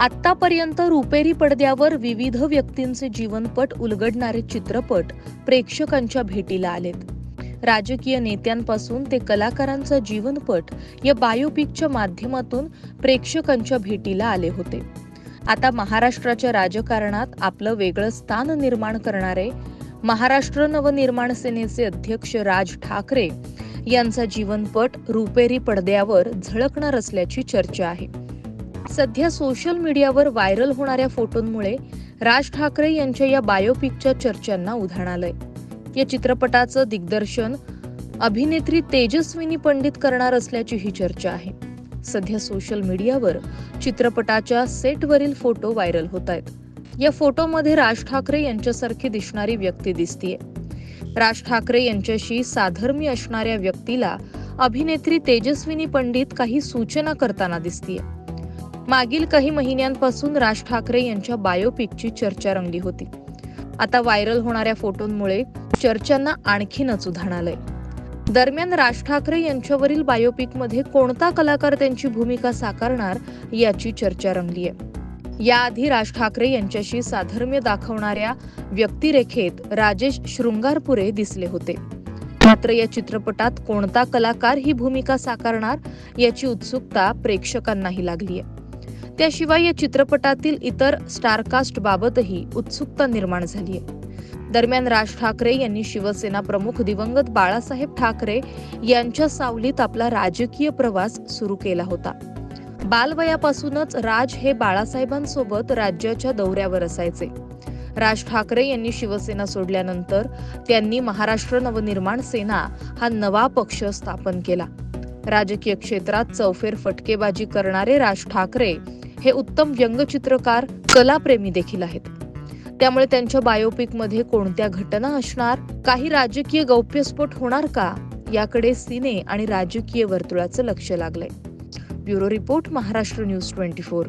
आतापर्यंत रुपेरी पडद्यावर विविध व्यक्तींचे जीवनपट उलगडणारे चित्रपट प्रेक्षकांच्या भेटीला आलेत. राजकीय नेत्यांपासून ते कलाकारांचा जीवनपट या बायोपिकच्या माध्यमातून प्रेक्षकांच्या भेटीला आले होते. आता महाराष्ट्राच्या राजकारणात आपलं वेगळं स्थान निर्माण करणारे महाराष्ट्र नवनिर्माण सेनेचे अध्यक्ष राज ठाकरे यांचा जीवनपट रुपेरी पडद्यावर झळकणार असल्याची चर्चा आहे. सध्या सोशल मीडियावर व्हायरल होणाऱ्या फोटोंमुळे राज ठाकरे यांच्या या बायोपिकच्या चर्चांना उधाण आलंय. या चित्रपटाचं दिग्दर्शन अभिनेत्री तेजस्विनी पंडित करणार असल्याची ही चर्चा आहे. सध्या सोशल मीडियावर चित्रपटाच्या सेटवरील फोटो व्हायरल होत आहेत या फोटोमध्ये राज ठाकरे यांच्यासारखी दिसणारी व्यक्ती दिसतीये. राज ठाकरे यांच्याशी साधर्मी असणाऱ्या व्यक्तीला अभिनेत्री तेजस्विनी पंडित काही सूचना करताना दिसतीये. मागील काही महिन्यांपासून राज ठाकरे यांच्या बायोपिकची चर्चा रंगली होती. आता व्हायरल होणाऱ्या फोटोंमुळे चर्चांना आणखीनच उधाण आलंय. दरम्यान राज ठाकरे यांच्यावरील बायोपिकमध्ये कोणता कलाकार त्यांची भूमिका साकारणार याची चर्चा रंगली आहे. याआधी राज ठाकरे यांच्याशी साधर्म्य दाखवणाऱ्या व्यक्तिरेखेत राजेश शृंगारपुरे दिसले होते. मात्र या चित्रपटात कोणता कलाकार ही भूमिका साकारणार याची उत्सुकता प्रेक्षकांनाही लागली आहे त्याशिवाय या चित्रपटातील इतर स्टारकास्ट बाबतही उत्सुकता निर्माण झाली आहे. दरम्यान राज ठाकरे यांनी शिवसेना प्रमुख दिवंगत बाळासाहेब ठाकरे यांच्या सावलीत आपला राजकीय प्रवास सुरू केला होता. बालवयापासूनच राज हे बाळासाहेबांसोबत राज्याच्या दौऱ्यावर असायचे. राज ठाकरे यांनी शिवसेना सोडल्यानंतर त्यांनी महाराष्ट्र नवनिर्माण सेना हा नवा पक्ष स्थापन केला. राजकीय क्षेत्रात चौफेर फटकेबाजी करणारे राज ठाकरे हे उत्तम व्यंगचित्रकार कलाप्रेमी देखील आहेत. त्यामुळे त्यांच्या बायोपिकमध्ये कोणत्या घटना असणार काही राजकीय गौप्यस्फोट होणार का याकडे सिने आणि राजकीय वर्तुळाचं लक्ष लागलंय. Bureau report Maharashtra news twenty four.